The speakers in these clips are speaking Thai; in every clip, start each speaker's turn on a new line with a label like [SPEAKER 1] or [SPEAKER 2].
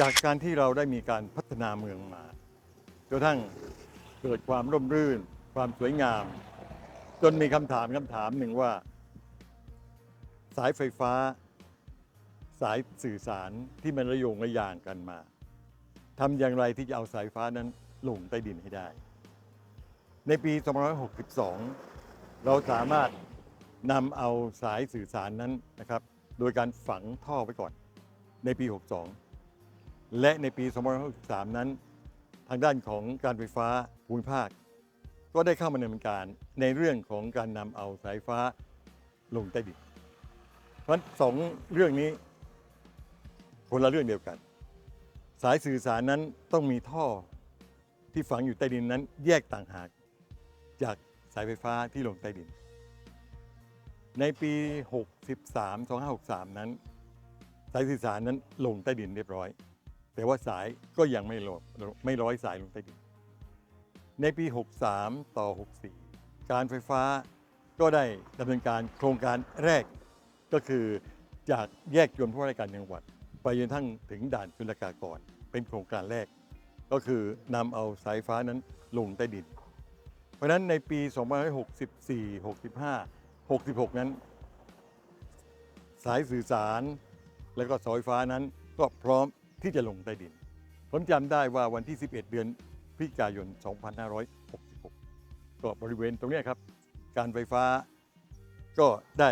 [SPEAKER 1] จากการที่เราได้มีการพัฒนาเมืองมาจนกระทั่งเกิดความร่มรื่น ความสวยงาม จนมีคำถามคำถามหนึ่งว่า สายไฟฟ้า สายสื่อสารที่มันระโยงระยางกันมาทำอย่างไรที่จะเอาสายฟ้านั้นลงใต้ดินให้ได้ ในปี 2562 เราสามารถนำเอาสายสื่อสารนั้นนะครับ โดยการฝังท่อไว้ก่อนในปี 62 และในปี 2563 นั้น ทางด้านของการไฟฟ้าภูมิภาค ก็ได้เข้ามาดำเนินการในเรื่องของการนำเอาสายฟ้าลงใต้ดิน เพราะสองเรื่องนี้คนละเรื่องเดียวกัน สายสื่อสารนั้นต้องมีท่อที่ฝังอยู่ใต้ดินนั้นแยกต่างหากจากสายไฟฟ้าที่ลงใต้ดิน ในปี 63 2563 นั้น สายสื่อสารนั้นลงใต้ดินเรียบร้อย แต่ว่าสายก็ยังไม่ลงไม่ร้อยสายลงใต้ดิน ในปี 63 ต่อ 64 การไฟฟ้าก็ได้ดำเนินการโครงการแรกก็คือจากแยกยนต์ผู้ว่าราชการจังหวัด ไปจนทั้งถึงด่านจุลกากรเป็นโครงการแรก ก็คือนำเอาสายฟ้านั้นลงใต้ดิน เพราะนั้นในปี 2564 65 66 นั้น สายสื่อสารแล้วก็สาไฟฟ้านั้นก็พร้อม ที่จะลงใต้ดิน ผมจำได้ว่าวันที่ 11 เดือนพฤศจิกายน 2566 ก็บริเวณตรงนี้ครับ การไฟฟ้าก็ได้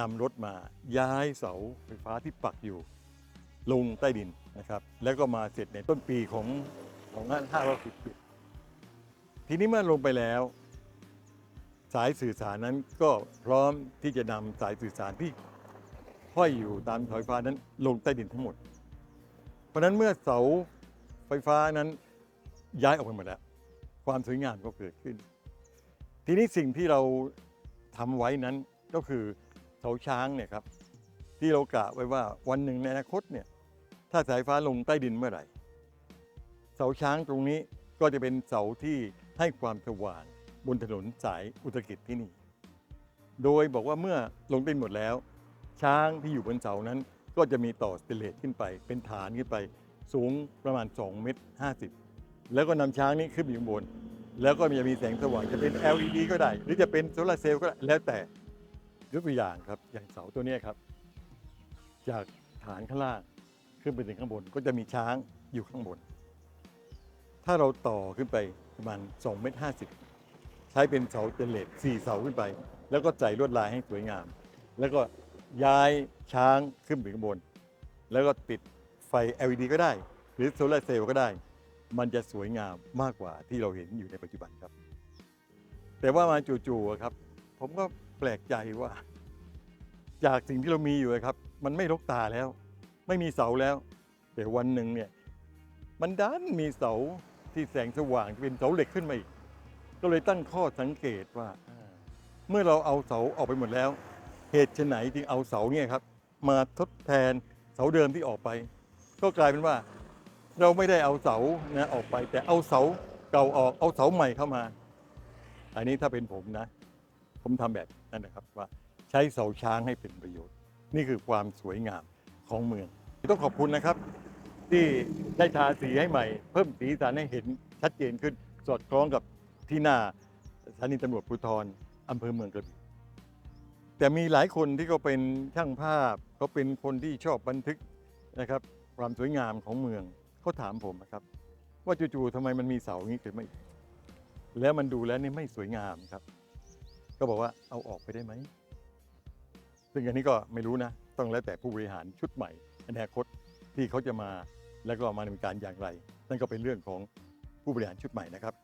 [SPEAKER 1] นำรถมาย้ายเสาไฟฟ้าที่ปักอยู่ลงใต้ดินนะครับ แล้วก็มาเสร็จในต้นปีของของ510ทีนี้เมื่อลงไปแล้ว สายสื่อสารนั้นก็พร้อมที่จะนำสายสื่อสารที่ห้อยอยู่ตามเสาไฟฟ้านั้นลงใต้ดินทั้งหมด ราะนั้นเมื่อเสาไฟฟ้านั้นย้ายออกไปหมดแล้ว ความสวยงามก็เกิดขึ้น ทีนี้สิ่งที่เราทำไว้นั้นก็คือเสาช้างเนี่ยครับที่เรากะไว้ว่าวันหนึ่งในอนาคตเนี่ยถ้าสายฟ้าลงใต้ดินเมื่อไหร่ เสาช้างตรงนี้ก็จะเป็นเสาที่ให้ความสว่างบนถนนสายอุตรกิจที่นี่ โดยบอกว่าเมื่อลงใต้ดินหมดแล้ว ช้างที่อยู่บนเสานั้น ก็จะมีต่อสเตนเลสขึ้นไป เป็นฐานขึ้นไปสูงประมาณ 2 เมตร 50 แล้วก็นำช้างนี้ขึ้นอยู่บน แล้วก็จะมีแสงสว่างจะเป็น LED ก็ได้ หรือจะเป็นโซลาร์เซลล์ก็ได้แล้วแต่ยกตัวอย่างครับอย่างเสาตัวนี้ครับ จากฐานข้างล่างขึ้นไปถึงข้างบนก็จะมีช้างอยู่ข้างบน ถ้าเราต่อขึ้นไปประมาณ2เมตร50 ใช้เป็นเสาสเตเลส4เสาขึ้นไป แล้วก็ใส่ลวดลายให้สวยงาม แล้วก็ ย้ายช้างขึ้นไปข้างบน แล้วก็ติดไฟ LED ก็ได้ หรือโซลาร์เซลล์ก็ได้ มันจะสวยงามมากกว่าที่เราเห็นอยู่ในปัจจุบันครับ แต่ว่ามาจู่ๆอะครับ ผมก็แปลกใจว่า จากสิ่งที่เรามีอยู่อะครับ มันไม่รกตาแล้ว ไม่มีเสาแล้ว แต่วันหนึ่งเนี่ยมันดันมีเสาที่แสงสว่างที่เป็นเสาเหล็กขึ้นมาอีก ก็เลยตั้งข้อสังเกตว่าอ่าเมื่อเราเอาเสาออกไปหมดแล้ว เหตุไฉนจึงเอาเสาเนี่ยครับ มาทดแทนเสาเดิมที่ออกไป ก็กลายเป็นว่า เราไม่ได้เอาเสานะออกไป แต่เอาเสาเก่าออกเอาเสาใหม่เข้ามา อันนี้ถ้าเป็นผมนะ ผมทำแบบนั้นนะครับว่าใช้เสาช้างให้เป็นประโยชน์ นี่คือความสวยงามของเมือง ต้องขอบคุณนะครับ ที่ได้ทาสีให้ใหม่ เพิ่มสีสันให้เห็นชัดเจนขึ้น สอดคล้องกับที่หน้าสถานีตำรวจภูธรอำเภอเมืองกระบี่ แต่มีหลายคนที่เขาเป็นช่างภาพเขาเป็นคนที่ชอบบันทึกนะครับความสวยงามของเมืองเขาถามผมนะครับ ว่าจู่ๆทำไมมันมีเสาอย่างนี้ขึ้นมาอีกแล้วมันดูแล้วนี่ไม่สวยงามครับ ก็บอกว่าเอาออกไปได้ไหม ซึ่งอันนี้ก็ไม่รู้นะ ต้องแล้วแต่ผู้บริหารชุดใหม่อนาคตที่เขาจะมาแล้วก็มาดำเนินการอย่างไร นั่นก็เป็นเรื่องของผู้บริหารชุดใหม่นะครับ